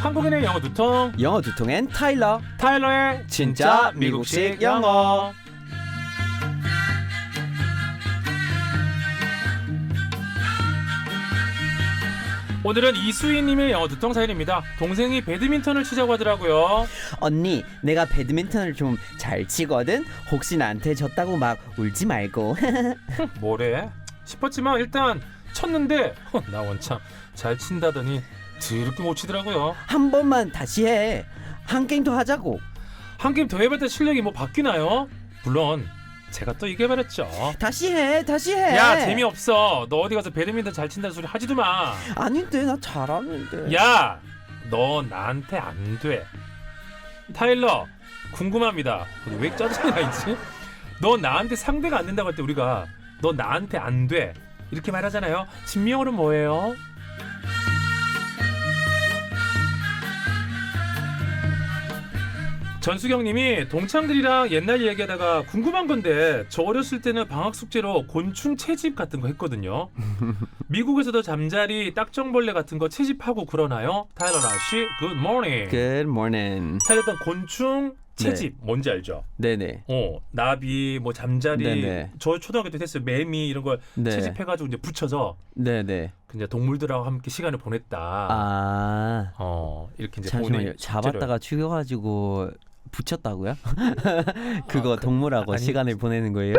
한국인의 영어 두통 영어 두통엔 타일러. 타일러의 진짜 미국식 영어. 오늘은 이수희님의 영어 두통 사연입니다. 동생이 배드민턴을 치자고 하더라고요. 언니, 내가 배드민턴을 좀 잘 치거든. 혹시 나한테 졌다고 막 울지 말고. 뭐래? 싶었지만 일단 쳤는데 허, 나 원참 잘 친다더니 드럽게 못 치더라고요. 한 번만 다시 해. 한 게임 더 하자고. 한 게임 더 해봤자 실력이 뭐 바뀌나요? 물론 제가 또 이겨버렸죠. 다시 해. 다시 해. 야 재미없어. 너 어디 가서 배드민턴 잘 친다는 소리 하지도 마. 아닌데 나 잘하는데. 야, 너 나한테 안 돼. 타일러, 궁금합니다. 왜 짜증이 나 있지? 너 나한테 상대가 안 된다고 할 때 우리가 너 나한테 안 돼. 이렇게 말하잖아요. 진명어는 뭐예요? 전수경님이 동창들이랑 옛날 얘기하다가 궁금한 건데 저 어렸을 때는 방학 숙제로 곤충 채집 같은 거 했거든요. 미국에서도 잠자리, 딱정벌레 같은 거 채집하고 그러나요? 타일러 나씨, good morning. Good morning. 타일렀던 곤충 채집 뭔지 알죠? 네네. 어 나비, 뭐 잠자리, 네네. 저 초등학교 때 했어요. 매미 이런 걸 네. 채집해가지고 이제 붙여서 네네. 그냥 동물들하고 함께 시간을 보냈다. 아. 어 이렇게 이제 잠시만요. 보내 잡았다가 죽여가지고 붙였다고요? 그거 아, 그- 동물하고 아니, 시간을 보내는 거예요?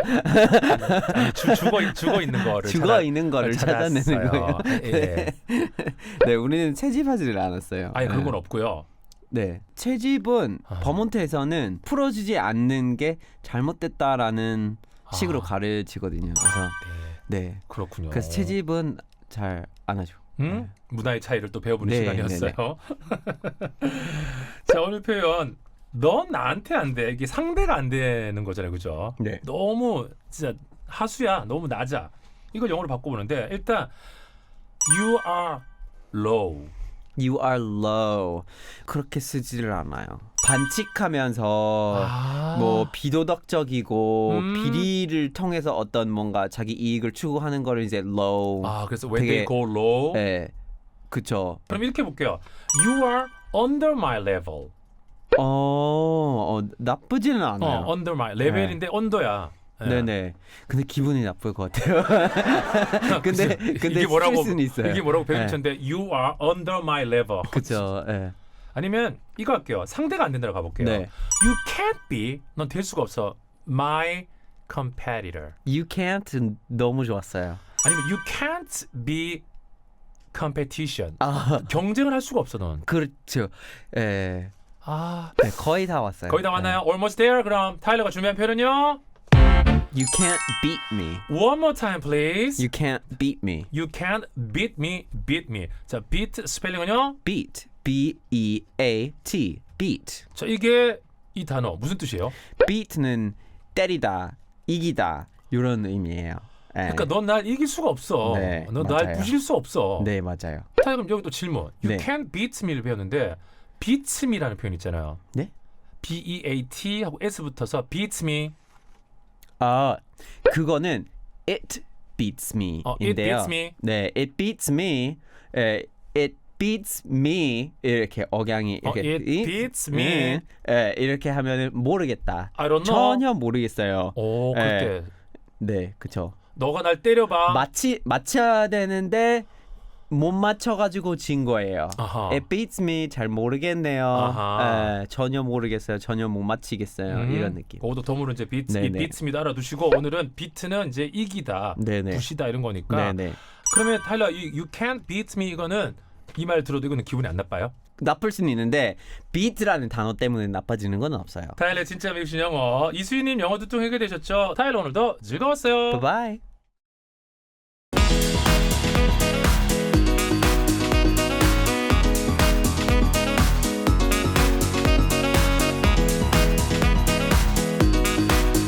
아니, 죽- 죽어 죽어 있는 거를 죽어 찾아- 있는 거를 찾아내는. 거예요. 예. 네, 우리는 채집하지를 않았어요. 아니 그런 건 네. 없고요. 네, 채집은 아. 버몬트에서는 풀어주지 않는 게 잘못됐다라는 식으로 아. 가르치거든요. 그래서 네, 네, 그렇군요. 그래서 채집은 잘 안 하죠. 음? 문화의 차이를 또 배워보는 네, 시간이었어요. 자 오늘 표현 넌 나한테 안 돼. 이게 상대가 안 되는 거잖아요, 그죠? 네. 너무 진짜 하수야, 너무 낮아. 이걸 영어로 바꿔보는데 일단 you are low. You are low. 그렇게 쓰지를 않아요. 반칙하면서 아. 뭐 비도덕적이고 음. 비리를 통해서 어떤 뭔가 자기 이익을 추구하는 거를 이제 low. 아 그래서 when 되게- they go low. 네, 그쵸. 그럼 이렇게 볼게요. You are under my level. 어, 어 나쁘지는 않아요. 어, under my 레벨인데 언더야. 예. 네네. 근데 기분이 나쁠 것 같아요. 근데? 근데 이게 뭐라고 쓸 수는 있어요. 이게 뭐라고 배우쳤는데 you are under my level. 그죠. 예. 아니면 이거 할게요. 상대가 안 된다고 가볼게요. 네. You can't be. 넌 될 수가 없어. My competitor. You can't 너무 좋았어요. 아니면 you can't be competition. 아 경쟁을 할 수가 없어 넌. 그렇죠. 예. 아 네, 거의 다 왔어요. 거의 다 왔나요? Almost there. 그럼 타일러가 준비한 표현은요. 네. You can't beat me. One more time, please. You can't beat me. You can't beat me, beat me. 자, beat 스펠링은요? Beat. B E A T. Beat. 자, 이게 이 단어 무슨 뜻이에요? beat는 때리다, 이기다 이런 의미예요. 예. 그러니까 넌 날 이길 수가 없어. 네, 넌 날 맞아요. 부실 수 없어. 네 맞아요. 자, 그럼 여기 또 질문. You 네. can't beat me를 배웠는데 beat me라는 표현 있잖아요. 네? B E A T 하고 S 붙어서 beat me. 아 그거는 it beats me 어, it 인데요. beats me. 네, it beats me. 에, it beats me 이렇게 억양이 어, 이렇게 it beats me. 에, 이렇게 하면은 모르겠다. I don't know. 전혀 모르겠어요. 오, 네. 그때 네, 그쵸. 너가 날 때려봐. 맞히 맞춰야 되는데 못 맞춰가지고 진 거예요. 아하. It beats me 잘 모르겠네요. 아하. 에, 전혀 모르겠어요. 전혀 못 맞히겠어요. 음, 이런 느낌. 그것도 덤으로 이제 beat, 네네. me 알아두시고 오늘은 beat는 이제 이기다, 네네. 부시다 이런 거니까. 네네. 그러면 타일러 이 you can't beat me 이거는 이 말 들어도 이거는 기분이 안 나빠요? 나쁠 수는 있는데 beat라는 단어 때문에 나빠지는 건 없어요. 타일러 진짜 미국신 영어 이수희님 영어 두통 해결되셨죠? 타일러 오늘도 즐거웠어요. Bye bye.